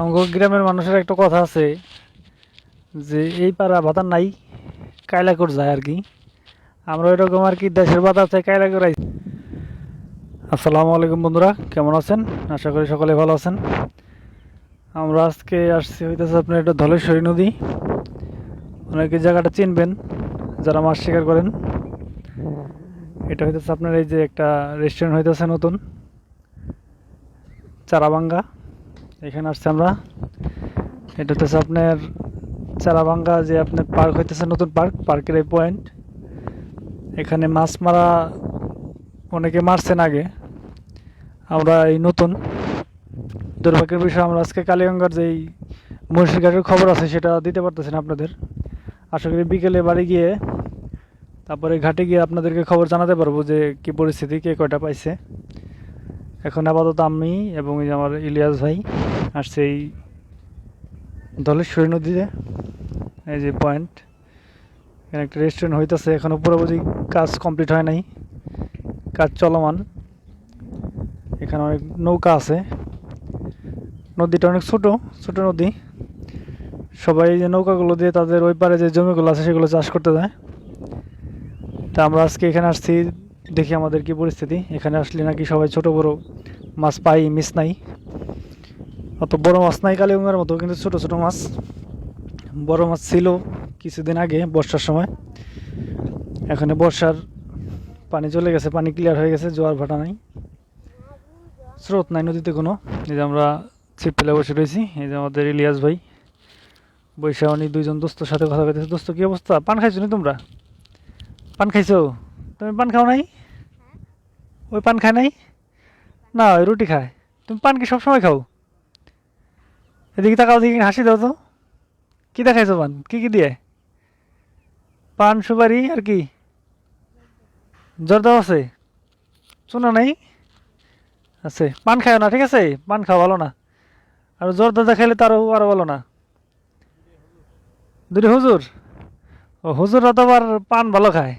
আমাদের গ্রামের মানুষের একটা কথা আছে যে, এই পাড়া ভাতা নাই কায়লা করে যায় আর কি। আমরা ওইরকম আর কি দেশের ভাতা আছে কায়লা করে আইছি। আসসালামু আলাইকুম বন্ধুরা, কেমন আছেন? আশা করি সকলে ভালো আছেন। আমরা আজকে আসছি হইতেছে আপনার এটা ধলেশ্বরী নদী। অনেকে জায়গাটা চিনবেন, যারা মাছ শিকার করেন। এটা হইতেছে আপনার এই যে একটা রেস্টুরেন্ট হইতেছে নতুন, চারাবাঙ্গা। এখানে আসছি আমরা। এটা হচ্ছে আপনার চারাবাঙ্গা যে আপনার পার্ক হইতেছে, নতুন পার্ক, পার্কের এই পয়েন্ট এখানে মাছ মারা অনেকে মারছেন আগে। আমরা এই নতুন। দুর্ভাগ্যের বিষয়, আমরা আজকে কালীগঙ্গার যেই মহিষের ঘাটের খবর আছে, সেটা দিতে পারতেছি না আপনাদের। আশা করি বিকেলে বাড়ি গিয়ে, তারপরে ঘাটে গিয়ে আপনাদেরকে খবর জানাতে পারব যে কি পরিস্থিতি, কে কয়টা পাইছে। এখন আপাতত আমি এবং এই আমার ইলিয়াস ভাই আসছে এই ধলেশ্বরী নদীতে। এই যে পয়েন্ট এখানে একটা রেস্টুরেন্ট হইতেছে, এখনও পুরোপুরি কাজ কমপ্লিট হয় নাই। কাজ চলমান। এখানে অনেক নৌকা আছে। নদীটা অনেক ছোট ছোট নদী। সবাই যে নৌকাগুলো দিয়ে তাদের ওই পারে যে জমিগুলো আছে সেগুলো চাষ করতে যায়। তা আমরা আজকে এখানে আসছি দেখি আমাদের কি পরিস্থিতি। এখানে আসলে নাকি সবাই ছোট বড় মাছ পাই, মিস নাই। অত বড় মাছ নাই কালীগঙ্গার মতো, কিন্তু ছোট ছোট মাছ। বড় মাছ ছিল কিছুদিন আগে বর্ষার সময়। এখানে বর্ষার পানি চলে গেছে, পানি ক্লিয়ার হয়ে গেছে, জোয়ার ভাটা নাই। স্রোত নাই নদীতে কোনো। এই যে আমরা ছিপ ফেলে বসে রয়েছি, এই যে আমাদের ইলিয়াস ভাই। বৈশা, উনি দুইজন দোস্তর সাথে কথা বলতেছে। দোস্ত, কি অবস্থা? পান খাইছো নি তোমরা? পান খাইছো? তুমি পান খাও নাই? ওই পান খায় নাই? না, ওই রুটি খায়। তুমি পান কি সবসময় খাও? এদিকে তাকাও দিকে হাসি দাও তো। কি দেখাইছো পান? কি কি দিয়ে? পান, সুপারি আর কি? জর্দাও আছে? শোনা নাই? আছে। পান খায় না, ঠিক আছে? পান খাও ভালো না। আর জর্দা দেখাইলে তারও আরও ভালো না। দুটি হুজুর? ও হুজুররা তো আবার পান ভালো খায়।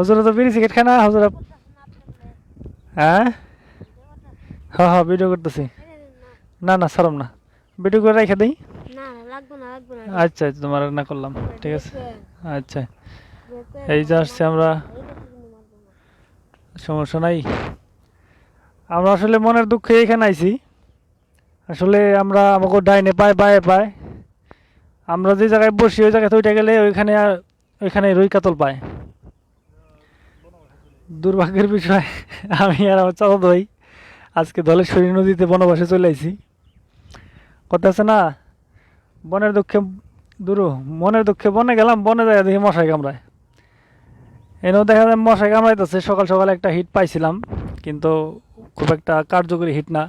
হুজুরা তো বিড়ি সিগারেট খায় না হুজুরা হ্যাঁ? হ্যাঁ হ্যাঁ ভিডিও করতেছি। না না সরম না। ভিডিও করে রেখে দিই। আচ্ছা আচ্ছা তোমার না করলাম ঠিক আছে। আচ্ছা। এই যে আসছি আমরা। সমস্যা নাই। আমরা আসলে মনের দুঃখে এখানে আইছি। আসলে আমরা আমাকে ডাইনে পায় বায়ে পায়। আমরা যে জায়গায় বসি ওই জায়গায় ওইটা গেলে ওইখানে আর- ওইখানে রুই কাতল পায়। দুর্ভাগ্যের বিষয়, আমি আর আমার চাচা ভাই আজকে ধলেশ্বরী নদীতে বনবাসে চলে আইছি। কথা আছে না, বনের দুঃখে দূর, মনের দুঃখে বনে গেলাম, বনে যায় দেখি মশাই কামড়ায়। এনেও দেখা যায় মশাই কামড়াইতেছে, সকাল সকাল একটা হিট পাইছিলাম, কিন্তু খুব একটা কার্যকরী হিট না।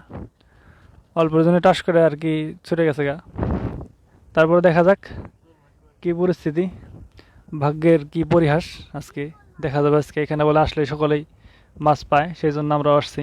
অল্পের জন্য টাস করে আর কি ছুটে গেছে গা। তারপরে দেখা যাক কি পরিস্থিতি, ভাগ্যের কি পরিহাস আজকে। দেখা যাবে আজকে। এখানে বলে আসলে সকলেই মাছ পায় সেই জন্য আমরা আসছি।